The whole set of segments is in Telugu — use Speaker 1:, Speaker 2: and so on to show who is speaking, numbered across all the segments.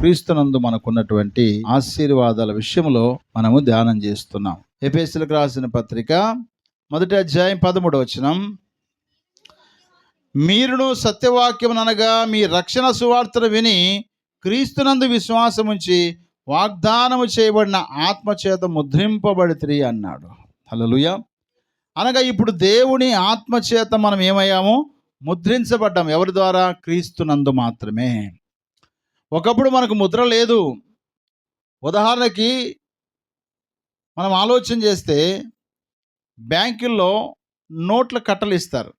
Speaker 1: క్రీస్తునందు మనకున్నటువంటి ఆశీర్వాదాల విషయంలో మనము ధ్యానం చేస్తున్నాం. ఎఫెసులకు రాసిన పత్రిక మొదటి అధ్యాయం పదమూడవచనం మీరును సత్యవాక్యం అనగా మీ రక్షణ సువార్తను విని క్రీస్తునందు విశ్వాసముంచి వాగ్దానము చేయబడిన ఆత్మచేత ముద్రింపబడితిరి అన్నాడు. హలలుయ అనగా ఇప్పుడు దేవుని ఆత్మచేత మనం ఏమయ్యాము ముద్రించబడ్డాం ఎవరి ద్వారా? క్రీస్తునందు మాత్రమే. ఒకప్పుడు మనకు ముద్ర లేదు. ఉదాహరణకి మనం ఆలోచన చేస్తే బ్యాంకుల్లో నోట్ల కట్టలు ఇస్తారు.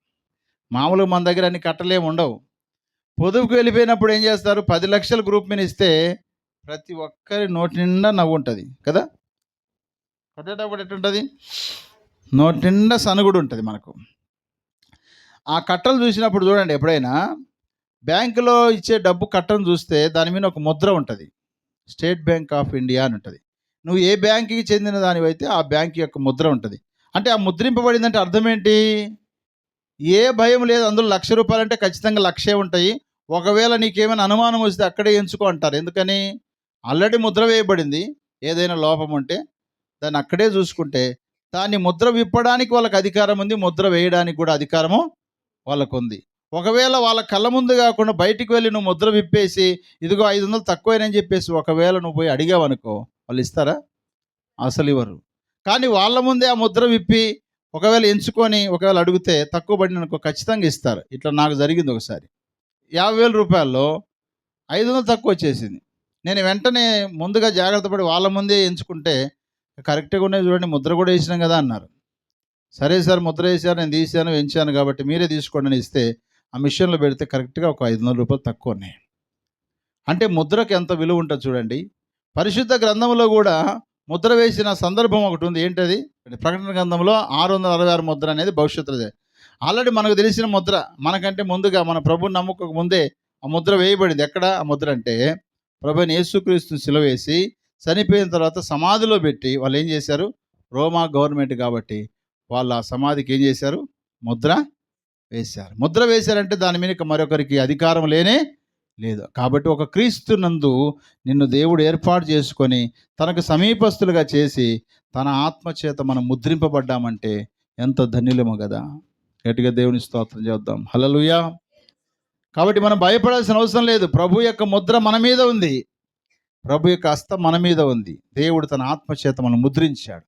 Speaker 1: మామూలుగా మన దగ్గర అన్ని కట్టలేము ఉండవు. పొదుపుకు వెళ్ళిపోయినప్పుడు ఏం చేస్తారు? పది లక్షల గ్రూప్ మీద ఇస్తే ప్రతి ఒక్కరి నోటి నిండా నవ్వు ఉంటుంది కదా? కట్టేటప్పుడు ఎట్టుంటుంది నోటి నిండా సనుగుడు ఉంటుంది మనకు. ఆ కట్టలు చూసినప్పుడు చూడండి ఎప్పుడైనా బ్యాంకులో ఇచ్చే డబ్బు కట్టను చూస్తే దాని మీద ఒక ముద్ర ఉంటుంది. స్టేట్ బ్యాంక్ ఆఫ్ ఇండియా అని ఉంటుంది. నువ్వు ఏ బ్యాంకుకి చెందిన దానివైతే ఆ బ్యాంక్ యొక్క ముద్ర ఉంటుంది. అంటే ఆ ముద్రింపబడిందంటే అర్థం ఏంటి ఏ భయం లేదు. అందులో లక్ష రూపాయలు అంటే ఖచ్చితంగా లక్షే ఉంటాయి. ఒకవేళ నీకేమైనా అనుమానం వస్తే అక్కడే ఎంచుకో అంటారు. ఎందుకని? ఆల్రెడీ ముద్ర వేయబడింది. ఏదైనా లోపం ఉంటే దాన్ని అక్కడే చూసుకుంటే దాన్ని ముద్ర విప్పడానికి వాళ్ళకి అధికారం ఉంది. ముద్ర వేయడానికి కూడా అధికారము వాళ్ళకు ఉంది ఒకవేళ వాళ్ళ కళ్ళ ముందు కాకుండా బయటికి వెళ్ళి నువ్వు ముద్ర విప్పేసి ఇదిగో ఐదు వందలు తక్కువైనని చెప్పేసి ఒకవేళ నువ్వు పోయి అడిగావు అనుకో వాళ్ళు ఇస్తారా? అసలు ఇవ్వరు. కానీ వాళ్ళ ముందే ఆ ముద్ర విప్పి ఒకవేళ ఎంచుకొని ఒకవేళ అడిగితే తక్కువ పడిన అనుకో ఖచ్చితంగా ఇస్తారు. ఇట్లా నాకు జరిగింది ఒకసారి. యాభై వేల రూపాయల్లో ఐదు వందలు తక్కువ వచ్చేసింది. నేను వెంటనే ముందుగా జాగ్రత్త పడి వాళ్ళ ముందే ఎంచుకుంటే కరెక్ట్గా ఉన్నాయి చూడండి ముద్ర కూడా వేసినాం కదా అన్నారు. సరే సార్ ముద్ర వేసారు నేను తీసాను ఎంచాను కాబట్టి మీరే తీసుకోండి అని ఇస్తే ఆ మిషన్లో పెడితే కరెక్ట్గా ఒక ఐదు వందల రూపాయలు తక్కువ ఉన్నాయి. అంటే ముద్రకు ఎంత విలువ ఉంటుంది చూడండి. పరిశుద్ధ గ్రంథంలో కూడా ముద్ర వేసిన సందర్భం ఒకటి ఉంది. ఏంటది? ప్రకటన గ్రంథంలో ఆరు వందల అరవై ఆరు ముద్ర అనేది భవిష్యత్తుదే. ఆల్రెడీ మనకు తెలిసిన ముద్ర మనకంటే ముందుగా మన ప్రభుని నమ్ముకోక ముందే ఆ ముద్ర వేయబడింది. ఎక్కడ? ఆ ముద్ర అంటే ప్రభుని యేసుక్రీస్తుని సిలవేసి చనిపోయిన తర్వాత సమాధిలో పెట్టి వాళ్ళు ఏం చేశారు? రోమా గవర్నమెంట్ కాబట్టి వాళ్ళు ఆ సమాధికి ఏం చేశారు? ముద్ర వేశారు. ముద్ర వేశారంటే దాని మీద మరొకరికి అధికారం లేనే లేదు. కాబట్టి ఒక క్రీస్తు నందు నిన్ను దేవుడు ఏర్పాటు చేసుకొని తనకు సమీపస్తులుగా చేసి తన ఆత్మచేత మనం ముద్రింపబడ్డామంటే ఎంత ధన్యులమో కదా. గట్టిగా దేవుని స్తోత్రం చేద్దాం. హలలుయా కాబట్టి మనం భయపడాల్సిన అవసరం లేదు. ప్రభు యొక్క ముద్ర మన మీద ఉంది. ప్రభు యొక్క హస్తం మన మీద ఉంది. దేవుడు తన ఆత్మచేత మనం ముద్రించాడు.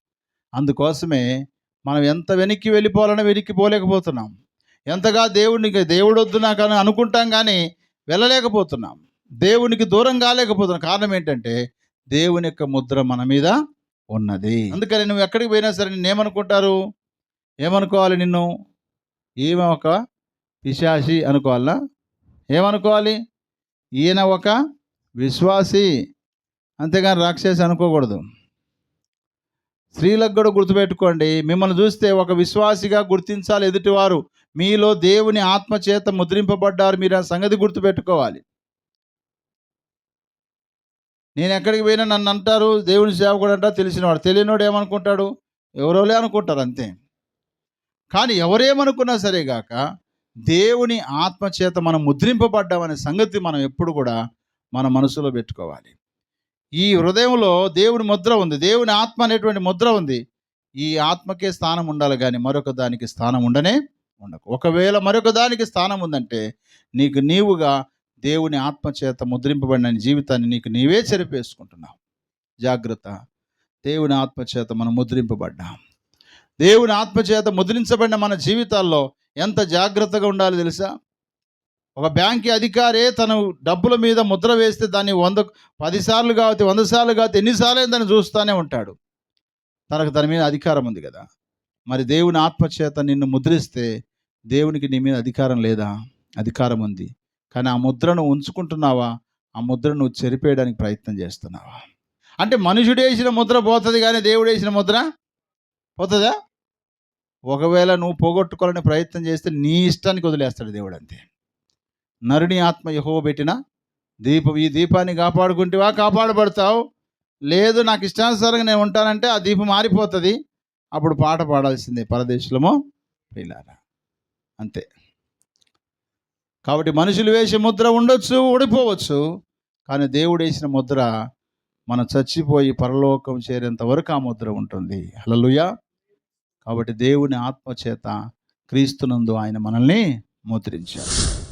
Speaker 1: అందుకోసమే మనం ఎంత వెనక్కి వెళ్ళిపోవాలన్నా వెనక్కి పోలేకపోతున్నాం. ఎంతగా దేవుడికి దేవుడు వద్దు నాకు అని అనుకుంటాం కానీ వెళ్ళలేకపోతున్నాం. దేవునికి దూరం కాలేకపోతున్నాం. కారణం ఏంటంటే దేవుని యొక్క ముద్ర మన మీద ఉన్నది. అందుకని నువ్వు ఎక్కడికి పోయినా సరే నిన్ను ఏమనుకుంటారు? ఏమనుకోవాలి నిన్ను? ఈమె ఒక పిశాసి అనుకోవాలా? ఏమనుకోవాలి? ఈయన ఒక విశ్వాసి. అంతేగాని రాక్షసి అనుకోకూడదు. స్త్రీలకు కూడా గుర్తుపెట్టుకోండి. మిమ్మల్ని చూస్తే ఒక విశ్వాసిగా గుర్తించాలి ఎదుటివారు. మీలో దేవుని ఆత్మచేత ముద్రింపబడ్డారు. మీరు ఆ సంగతి గుర్తుపెట్టుకోవాలి. నేను ఎక్కడికి పోయినా నన్ను అంటారు దేవుని సేవకుడు అంటారు తెలిసినవాడు. తెలియనివాడు ఏమనుకుంటాడు? ఎవరోలే అనుకుంటారు అంతే. కానీ ఎవరేమనుకున్నా సరే గాక దేవుని ఆత్మచేత మనం ముద్రింపబడ్డామనే సంగతి మనం ఎప్పుడు కూడా మన మనసులో పెట్టుకోవాలి. ఈ హృదయంలో దేవుని ముద్ర ఉంది. దేవుని ఆత్మ అనేటువంటి ముద్ర ఉంది. ఈ ఆత్మకే స్థానం ఉండాలి కానీ మరొక దానికి స్థానం ఉండనే ఉండకు. ఒకవేళ మరొక దానికి స్థానం ఉందంటే నీకు నీవుగా దేవుని ఆత్మచేత ముద్రింపబడిన జీవితాన్ని నీకు నీవే చెరిపేసుకుంటున్నావు. జాగ్రత్త. దేవుని ఆత్మచేత మనం ముద్రింపబడ్డాం. దేవుని ఆత్మచేత ముద్రించబడిన మన జీవితాల్లో ఎంత జాగ్రత్తగా ఉండాలి తెలుసా? ఒక బ్యాంక్ అధికారే తను డబ్బుల మీద ముద్ర వేస్తే దాన్ని వంద పదిసార్లు కావచ్చు వంద సార్లు కావచ్చు ఎన్నిసార్లు దాన్ని చూస్తూనే ఉంటాడు. తనకు దాని మీద అధికారం ఉంది కదా. మరి దేవుని ఆత్మచేత నిన్ను ముద్రిస్తే దేవునికి నీ మీద అధికారం లేదా? అధికారం ఉంది. కానీ ఆ ముద్రను ఉంచుకుంటున్నావా? ఆ ముద్రను నువ్వు చెరిపేయడానికి ప్రయత్నం చేస్తున్నావా? అంటే మనుషుడు వేసిన ముద్ర పోతుంది కానీ దేవుడు వేసిన ముద్ర పోతుందా? ఒకవేళ నువ్వు పోగొట్టుకోవాలని ప్రయత్నం చేస్తే నీ ఇష్టానికి వదిలేస్తాడు దేవుడు అంతే. నరుని ఆత్మ యహో పెట్టిన దీపం ఈ దీపాన్ని కాపాడుకుంటేవా కాపాడబడతావు? లేదు నాకు ఇష్టానుసారంగా నేను ఉంటానంటే ఆ దీపం మారిపోతుంది. అప్పుడు పాట పాడాల్సిందే పరదేశంలో ప్రియులారా. అంతే. కాబట్టి మనుషులు వేసే ముద్ర ఉండొచ్చు ఊడిపోవచ్చు కానీ దేవుడు వేసిన ముద్ర మనం చచ్చిపోయి పరలోకం చేరేంత వరకు ఆ ముద్ర ఉంటుంది. హల్లెలూయా. కాబట్టి దేవుని ఆత్మ చేత క్రీస్తునందు ఆయన మనల్ని ముద్రించారు